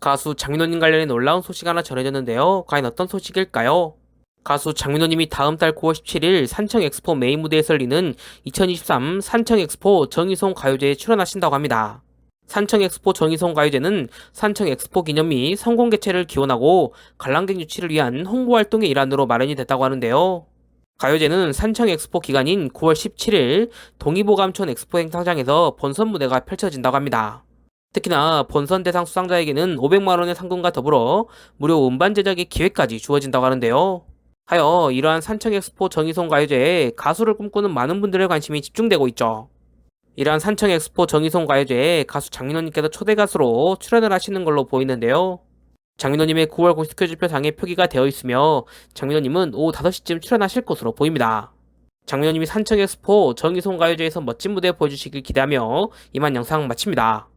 가수 장민호님 관련해 놀라운 소식 하나 전해졌는데요. 과연 어떤 소식일까요? 가수 장민호님이 다음 달 9월 17일 산청 엑스포 메인 무대에서 열리는 2023 산청 엑스포 정의송 가요제에 출연하신다고 합니다. 산청 엑스포 정의송 가요제는 산청 엑스포 기념 및 성공 개최를 기원하고 관람객 유치를 위한 홍보 활동의 일환으로 마련이 됐다고 하는데요. 가요제는 산청 엑스포 기간인 9월 17일 동의보감촌 엑스포 행사장에서 본선 무대가 펼쳐진다고 합니다. 특히나 본선 대상 수상자에게는 500만원의 상금과 더불어 무료 음반 제작의 기회까지 주어진다고 하는데요. 하여 이러한 산청 엑스포 정의송 가요제에 가수를 꿈꾸는 많은 분들의 관심이 집중되고 있죠. 이러한 산청 엑스포 정의송 가요제에 가수 장민호님께서 초대 가수로 출연을 하시는 걸로 보이는데요. 장민호님의 9월 공식 스케줄표 상에 표기가 되어 있으며 장민호님은 오후 5시쯤 출연하실 것으로 보입니다. 장민호님이 산청 엑스포 정의송 가요제에서 멋진 무대 보여주시길 기대하며 이만 영상 마칩니다.